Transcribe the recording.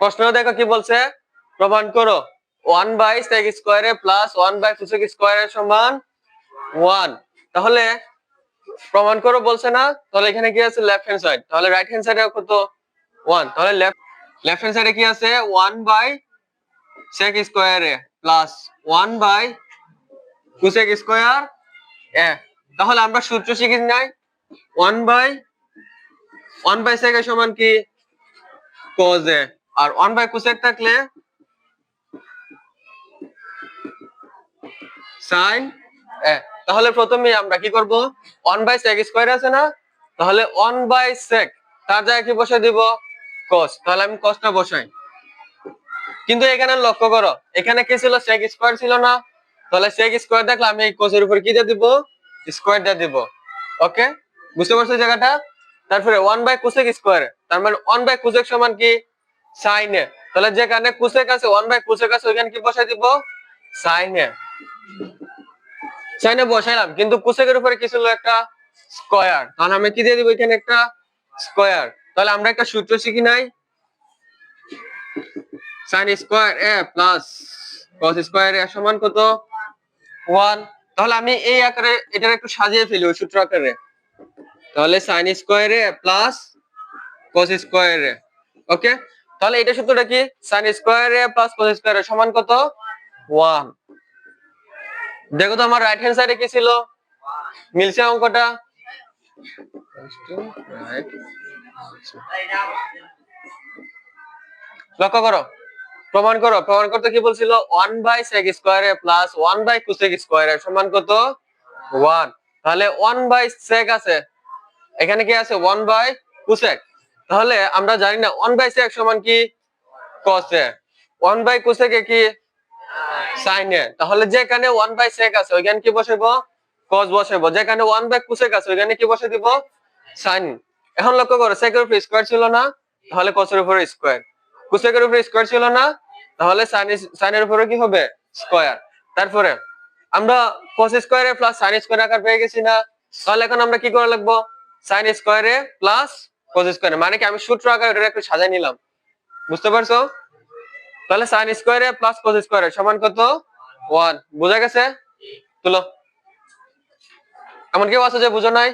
প্রশ্ন দেখো কি বলছে? প্রমাণ করো। ওয়ান বাই সেক স্কোয়ারে প্লাস ওয়ান বাই কোসেক স্কোয়ারের সমান ওয়ান তাহলে প্রমাণ করো বলছে না? তাহলে এখানে কি আছে? লেফট হ্যান্ড সাইড তাহলে রাইট হ্যান্ড সাইডে কত? ওয়ান তাহলে লেফট লেফট হ্যান্ড সাইডে কি আছে? ওয়ান বাই সেক স্কোয়ারে plus one by cosec square A. তাহলে আমরা সূত্র শিখি নাই। One by one by sec এর সমান কি? cos A. R one by cosec থাকলে সাইন তাহলে প্রথমে আমরা কি করব? ওয়ান বাই সেক স্কোয়ার আছে না? তাহলে ওয়ান বাই সেক তার জায়গায় কি বসে দিব? cos তাহলে আমি cosটা বসাই। কিন্তু এখানে লক্ষ্য করো, এখানে কি ছিল? সেক স্কোয়ার ছিল না। তাহলে সেক স্কোয়ার দেখলে আমি এই কোসের উপর কি দিয়ে দিব? স্কোয়ার দিয়ে দিব। ওকে বুঝতে পারছ জায়গাটা? তারপরে ওয়ান বাই কোসেক স্কোয়ার তার মানে ওয়ান বাই কোসেক সমান কি? সাইন তাহলে যেখানে কোসেক আছে ওয়ান বাই কোসেক আছে ওইখানে কি বসাই দিব? Sine A. বসাইলাম। কিন্তু কোসেকের উপরে কি ছিল একটা স্কয়ার তাহলে আমি কি দিয়ে দিব এখানে একটা স্কয়ার তাহলে আমরা একটা সূত্র শিখি নাই? Sine square A plus cos square A সমান কত? ওয়ান তাহলে আমি এই আকারে এটার একটু সাজিয়ে ফেলি ওই সূত্র আকারে। তাহলে sine square A plus cos square A. Okay তাহলে এটা সূত্রটা কি? Sine square A plus cos square A সমান কত? ওয়ান দেখো তো আমার রাইট হ্যান্ড সাইডে কি ছিল? মিলছে অঙ্কটা? লক্ষ্য করো। প্রমাণ করো। প্রমাণ করতে কি বলছিল? ওয়ান বাই সেক স্কোয়ারে প্লাস ওয়ান বাই কুসেক স্কোয়ারে সমান কত? ওয়ান তাহলে ওয়ান বাই সেক আছে। এখানে কি আছে? ওয়ান বাই কুসেক তাহলে আমরা জানি না ওয়ান বাই সেক সমান কি? কসে ওয়ান বাই কুসেকে কি? সাইনে তাহলে যেখানে ওয়ান বাই সেক আছে, ওইখানে কি বসাবো কস বসাবো যেখানে ওয়ান বাই কুসেক আছে, ওইখানে কি বসে দিব? সাইন এখন লক্ষ্য করো সেকের উপর স্কোয়ার ছিল না, তাহলে কসের উপরে স্কোয়ার কুসেকের উপরে স্কোয়ার ছিল না, তাহলে সাইন সাইনের উপরে কি হবে? স্কোয়ার তারপরে, আমরা কস স্কোয়ারে প্লাস সাইন স্কোয়ার আকার পেয়ে গেছি না, তাহলে এখন আমরা কি করা লাগবো? সাইন স্কোয়ারে প্লাস কস স্কোয়ারে মানে কি, আমি সূত্র আগে ওটা একটু সাজাই নিলাম। বুঝতে পারছ? তাহলে সাইন স্কোয়ারে প্লাস কস স্কোয়ারে সমান কত? ওয়ান বোঝা গেছে? তুলো। এমন কেউ আছে যে বুঝো নাই?